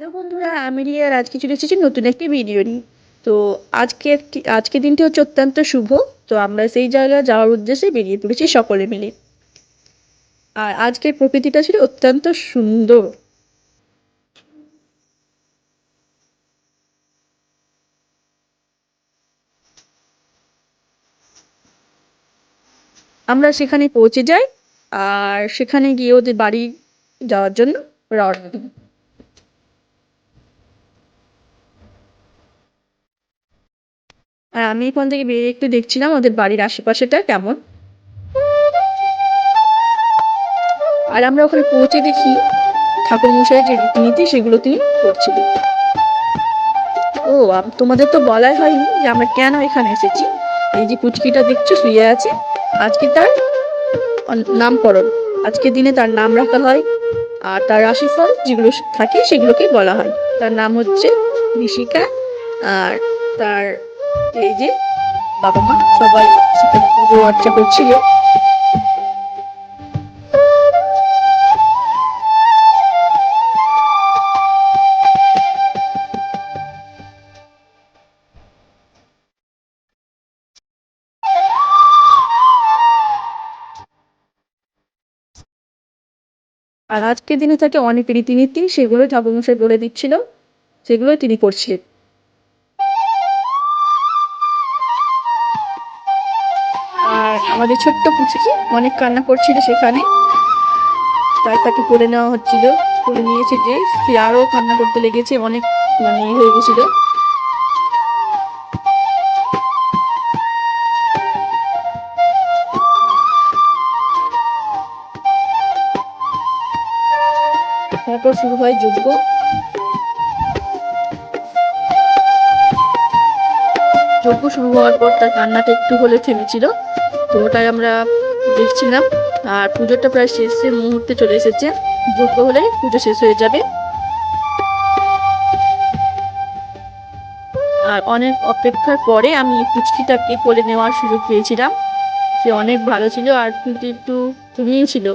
Hello বন্ধুরা, আমি রিয়া আর আজকে চলে এসেছি নতুন একটি ভিডিও নিয়ে। তো আজকে আজকে দিনটি হচ্ছে অত্যন্ত শুভ। তো আমরা সেই জায়গায় যাওয়ার উদ্দেশ্যে বেরিয়ে পড়েছি সকলে মিলে। আর আজকের প্রকৃতিটা ছিল অত্যন্ত সুন্দর। আমরা সেখানে পৌঁছে যাই, আর সেখানে গিয়ে ওদের বাড়ি যাওয়ার জন্য রওনা দিই। আর আমি এখান থেকে বেরিয়ে একটু দেখছিলাম ওদের বাড়ির আশেপাশেটা কেমন। আর আমরা ওখানে পৌঁছে দেখি ঠাকুর মশাই যে রীতিনীতি সেগুলো তিনি করছিলেন। ও তোমাদের তো বলাই হয়নি যে আমরা কেন এখানে এসেছি। এই যে পুচকিটা দেখছ শুয়ে আছে, আজকে তার নামকরণ আজকের দিনে তার নাম রাখা হয় আর তার রাশিফল যেগুলো থাকে সেগুলোকে বলা হয়। তার নাম হচ্ছে ঋষিকা আর তার এই যে বাবা মা সবাই পুজো অর্চা করছিল। আর আজকের দিনে থাকে অনেক রীতিনীতি সেগুলো ঠাকুরমশাই বলে দিচ্ছিল, সেগুলোই তিনি করছিলেন আমাদের ছোট্ট পুচকি অনেক কান্না করছিল সেখানে। তাই তাকে করে নেওয়া হচ্ছিল। করে নিয়েছে যে, সে আরও কান্না করতে লেগেছে, অনেক মানে হয়ে গেছিল। তারপর শুরু হয় যজ্ঞ। যজ্ঞ শুরু হওয়ার পর তার কান্নাটা একটু হলে থেমেছিল। তো ওটাই আমরা দেখছিলাম আর পুজোটা প্রায় শেষের মুহূর্তে চলে এসেছে। যজ্ঞ হলে পুজো শেষ হয়ে যাবে। আর অনেক অপেক্ষার পরে আমি পুচকিটাকে কোলে নেওয়ার সুযোগ পেয়েছিলাম। সে অনেক ভালো ছিল আর কিন্তু একটু তুমিও ছিল।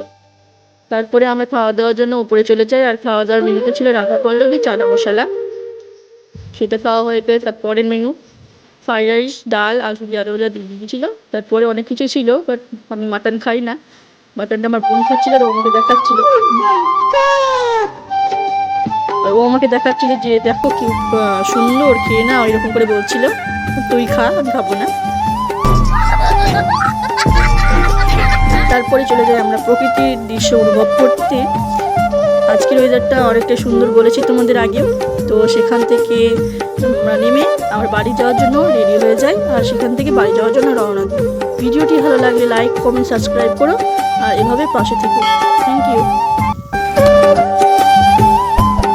তারপরে আমরা খাওয়া দাওয়ার জন্য উপরে চলে যাই আর খাওয়া দাওয়ার মেনুতে ছিল রাখা পল্লবী চানা মশলা। সেটা খাওয়া হয়ে গেলে তারপরের মেনু। ফ্রাইড রাইস ডাল দিয়ে আরও যা দিয়ে দিয়েছিল। তারপরে অনেক কিছু ছিল বাট আমি মাটন খাই না। মাটনটা আমার বোন খাচ্ছিল আর ও আমাকে দেখাচ্ছিল। আর ও আমাকে দেখাচ্ছিল যে, দেখো কি সুন্দর, খেয়ে না ওইরকম করে বলছিল। তুই খা, আমি খাব না। তারপরে চলে যাই আমরা প্রকৃতির দৃশ্য অনুভব করতে। আজকের ওয়েদারটা অনেকটা সুন্দর বলেছি তোমাদের আগেও। তো সেখান থেকে আমরা নেমে আমার বাড়ি যাওয়ার জন্য রেডি হয়ে যাই আর সেখান থেকে বাড়ি যাওয়ার জন্য রওনা দিই ভিডিওটি ভালো লাগলে লাইক কমেন্ট সাবস্ক্রাইব করো আর এভাবে পাশে থেকো। Thank you